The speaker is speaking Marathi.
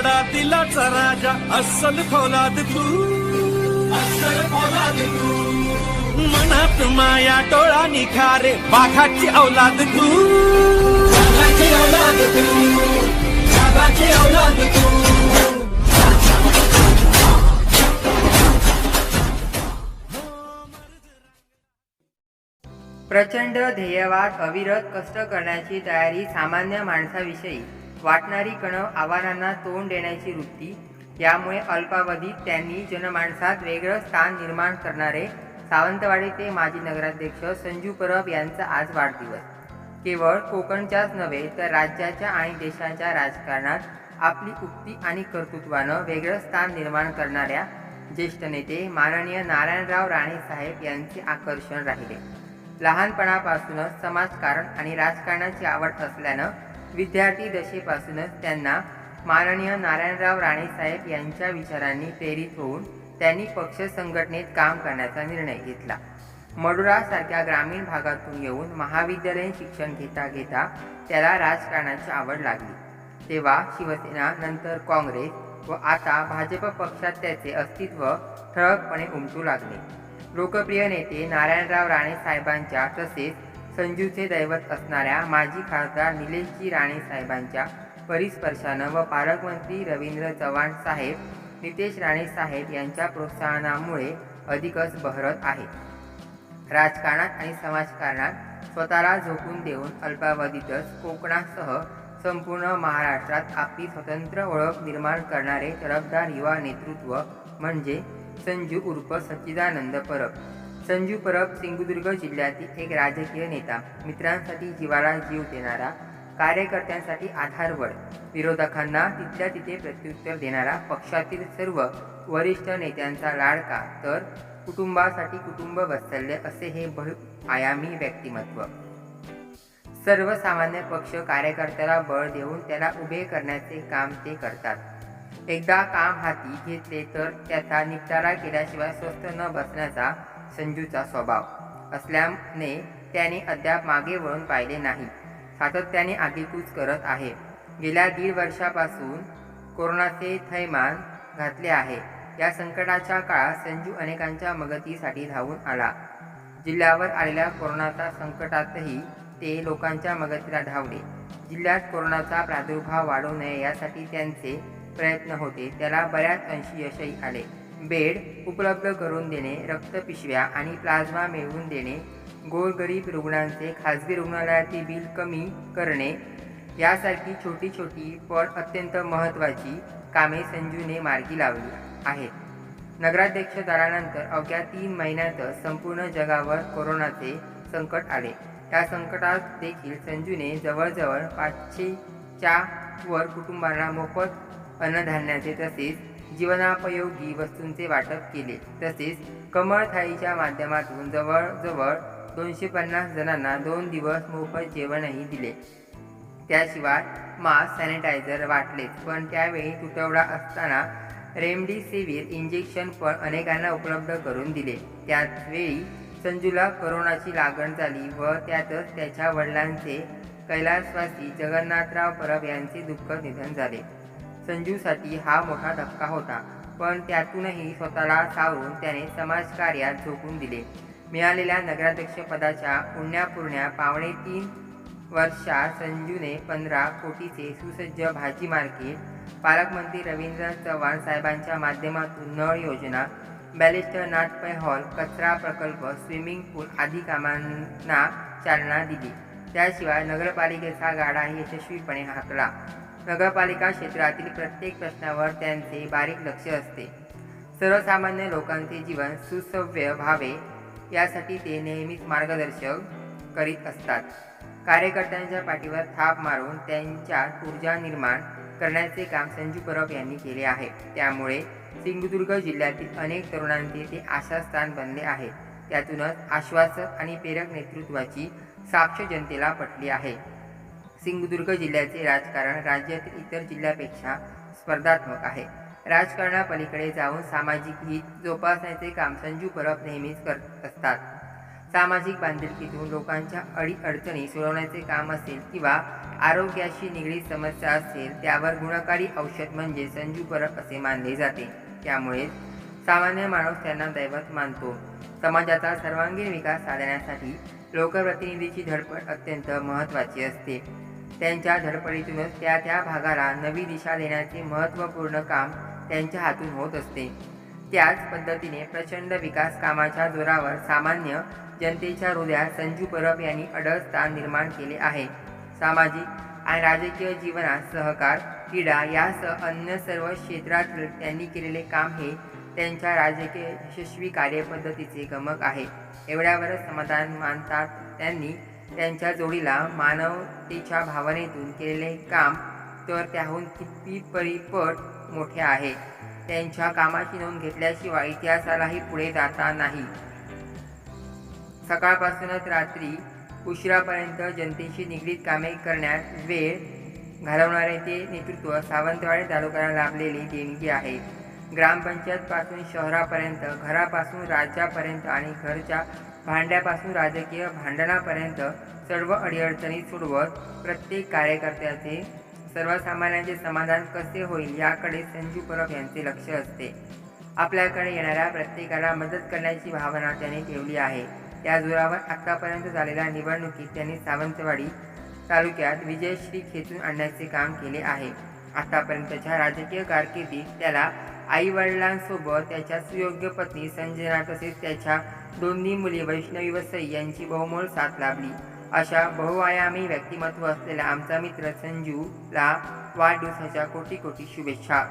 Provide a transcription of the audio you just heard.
गडा दिलाचा राजा अस्सल फौलाद तू. अस्सल फौलाद तू मनात माया डोळा निखारे बाघाची औलाद तू. बाघाची औलाद तू. बाघाची औलाद तू. प्रचंड ध्येयवाद अविरत कष्ट करण्याची तयारी सामान्य माणसाविषयी. वाटणारी कण आव्हानांना तोंड देण्याची वृत्ती. यामुळे अल्पावधीत त्यांनी जनमानसात वेगळं स्थान निर्माण करणारे सावंतवाडीचे माजी नगराध्यक्ष संजू परब यांचा आज वाढदिवस. केवळ कोकणच्याच नव्हे तर राज्याच्या आणि देशाच्या राजकारणात आपली उक्ती आणि कर्तृत्वानं वेगळं स्थान निर्माण करणाऱ्या ज्येष्ठ नेते माननीय नारायणराव राणे साहेब यांचे आकर्षण राहिले. लहानपणापासूनच समाजकारण आणि राजकारणाची आवड असल्यानं विद्यार्थी दशेपासूनच त्यांना माननीय नारायणराव राणे साहेब यांच्या विचारांनी प्रेरित होऊन त्यांनी पक्ष संघटनेत काम करण्याचा निर्णय घेतला. मडुरासारख्या ग्रामीण भागातून येऊन महाविद्यालयीन शिक्षण घेता घेता त्याला राजकारणाची आवड लागली. तेव्हा शिवसेना नंतर काँग्रेस व आता भाजप पक्षात त्याचे अस्तित्व ठळकपणे उमटू लागले. लोकप्रिय नेते नारायणराव राणे साहेबांच्या तसेच संजूचे दैवत असणाऱ्या माजी खासदार निलेशजी राणे साहेबांच्या परिस्पर्शानं व पालकमंत्री रवींद्र चव्हाण साहेब नितेश राणे साहेब यांच्या प्रोत्साहनामुळे अधिकच बहरत आहे. राजकारणात आणि समाजकारणात स्वतःला झोकून देऊन अल्पावधीतच कोकणासह संपूर्ण महाराष्ट्रात आपली स्वतंत्र ओळख निर्माण करणारे तडफदार युवा नेतृत्व म्हणजे संजू उर्फ सच्चिदानंद परब. संजू परब सिंधुदुर्ग जिल्ह्यातील एक राजकीय नेता. मित्रांसाठी जीवाला जीव देणारा कार्यकर्त्यांसाठी आधारवड विरोधकांना तिथल्या तिथे प्रत्युत्तर देणारा पक्षातील सर्व वरिष्ठ नेत्यांचा लाडका तर कुटुंबासाठी कुटुंब वत्सल्य असे हे बहुआयामी व्यक्तिमत्व. सर्वसामान्य पक्ष कार्यकर्त्याला बळ देऊन त्याला उभे करण्याचे काम ते करतात. एकदा काम हाती घेतले तर त्याचा निपटारा केल्याशिवाय स्वस्थ न बसण्याचा संजूचा स्वभाव. असल्याने त्याने अद्याप मागे वळून पाहिले नाही. सातत्याने आगीकूच करत आहे. गेल्या दीड वर्षापासून कोरोनाचे थैमान घातले आहे. या संकटाच्या काळात संजू अनेकांच्या मदतीसाठी धावून आला. जिल्ह्यावर आलेल्या कोरोनाच्या संकटातही ते लोकांच्या मदतीला धावले. जिल्ह्यात कोरोनाचा प्रादुर्भाव वाढू नये यासाठी त्यांचे प्रयत्न होते. त्याला बऱ्याच अंशी यशही आले. बेड उपलब्ध करून देणे रक्तपिशव्या आणि प्लाझ्मा मिळवून देणे गोरगरीब रुग्णांचे खाजगी रुग्णालयातील बिल कमी करणे यासारखी छोटी छोटी पण अत्यंत महत्त्वाची कामे संजूने मार्गी लावली आहेत. नगराध्यक्ष झाल्यानंतर अवघ्या तीन महिन्यातच संपूर्ण जगावर कोरोनाचे संकट आले. त्या संकटात देखील संजूने जवळजवळ पाचशेच्या वर कुटुंबांना मोफत अन्नधान्याचे तसेच जीवनापयोगी वस्तूंचे वाटप केले. तसेच कमळ थाळीच्या माध्यमातून जवळजवळ दोनशे पन्नास जणांना दोन दिवस मोफत जेवणही दिले. त्याशिवाय मास्क सॅनिटायझर वाटलेच. पण त्यावेळी तुटवडा असताना रेमडेसिवीर इंजेक्शन पण अनेकांना उपलब्ध करून दिले. त्याचवेळी संजूला करोनाची लागण झाली व त्यातच त्याच्या वडिलांचे कैलासवासी जगन्नाथराव परब यांचे दुःखद निधन झाले. संजूसाठी हा मोठा धक्का होता पण त्यातूनही स्वतःला सावरून त्याने समाजकार्यात झोकून दिले. मिळालेल्या नगराध्यक्षपदाच्या पुण्यापुरण्या पावणे तीन वर्षात संजूने पंधरा कोटीचे सुसज्ज भाजी मार्केट पालकमंत्री रवींद्र चव्हाण साहेबांच्या माध्यमातून नळ योजना बॅलिस्टर नाटपय हॉल कचरा प्रकल्प स्विमिंग पूल आदी कामांना चालना दिली. त्याशिवाय नगरपालिकेचा गाडाही यशस्वीपणे हाकला. नगरपालिका क्षेत्रातील प्रत्येक प्रश्नावर त्यांचे बारीक लक्ष असते. सर्वसामान्य लोकांचे जीवन सुसव्य व्हावे यासाठी ते नेहमीच मार्गदर्शक करीत असतात. कार्यकर्त्यांच्या पाठीवर थाप मारून त्यांच्यात ऊर्जा निर्माण करण्याचे काम संजू परब यांनी केले आहे. त्यामुळे सिंधुदुर्ग जिल्ह्यातील अनेक तरुणांचे ते आशास्थान बनले आहे. त्यातूनच आश्वासक आणि प्रेरक नेतृत्वाची साक्ष जनतेला पटली आहे. सिंधुदुर्ग जिल्ह्याचे राजकारण राज्यातील इतर जिल्ह्यापेक्षा स्पर्धात्मक आहे. राजकारणापलीकडे जाऊन सामाजिक हित जोपासण्याचे काम संजू परब नेहमीच करत असतात. सामाजिक बांधिलकीतून लोकांच्या अडी अडचणी सोडवण्याचे काम असेल किंवा आरोग्याशी निगडीत समस्या असेल त्यावर गुणकारी औषध म्हणजे संजू परब असे मानले जाते. त्यामुळे सामान्य माणूस त्यांना दैवत मानतो. समाजाचा सर्वांगीण विकास साधण्यासाठी लोकप्रतिनिधीची धडपड अत्यंत महत्त्वाची असते. त्यांच्या धडपडीतूनच त्या त्या भागाला नवी दिशा देण्याचे महत्त्वपूर्ण काम त्यांच्या हातून होत असते. त्याच पद्धतीने प्रचंड विकास कामाच्या जोरावर सामान्य जनतेच्या हृदयात संजू परब यांनी अडळ स्थान निर्माण केले आहे. सामाजिक आणि राजकीय जीवनात सहकार क्रीडा यासह अन्य सर्व क्षेत्रातील त्यांनी केलेले काम हे त्यांच्या राजकीय यशस्वी कार्यपद्धतीचे गमक आहे. एवढ्यावरच समाधान मानतात त्यांनी त्यांच्या जोडीला मानवतेच्या भावनेतून केलेले काम तर त्याहून किती परिपट मोठे आहे. त्यांच्या कामाची नोंद घेतल्याशिवाय इतिहासालाही पुढे जाता नाही. सकाळपासूनच रात्री उशिरापर्यंत जनतेशी निगडीत कामे करण्यात वेळ घालवणारे ते नेतृत्व सावंतवाडी तालुक्याला लाभलेली देणगी आहे. ग्रामपंचायतपासून शहरापर्यंत घरापासून राज्यापर्यंत आणि घरच्या भांड्यापासून राजकीय भांडणापर्यंत सर्व अडीअडचणी सोडवत प्रत्येक कार्यकर्त्याचे सर्वसामान्यांचे समाधान कसे होईल याकडे संजू परब यांचे लक्ष असते. आपल्याकडे येणाऱ्या प्रत्येकाला मदत करण्याची भावना त्याने ठेवली आहे. त्या जोरावर आत्तापर्यंत झालेल्या निवडणुकीत त्यांनी सावंतवाडी तालुक्यात विजयश्री खेचून आणण्याचे काम केले आहे. आतापर्यंतच्या राजकीय कारकिर्दीत त्याला आईवडिलांसोबत त्याच्या सुयोग्य पत्नी संजना तसेच त्याच्या दोन्ही मुले वैष्णवी व सई यांची बहुमोल साथ लाभली. अशा बहुआयामी व्यक्तिमत्व असलेला आमचा मित्र संजूला वाढदिवसाच्या कोटी कोटी शुभेच्छा.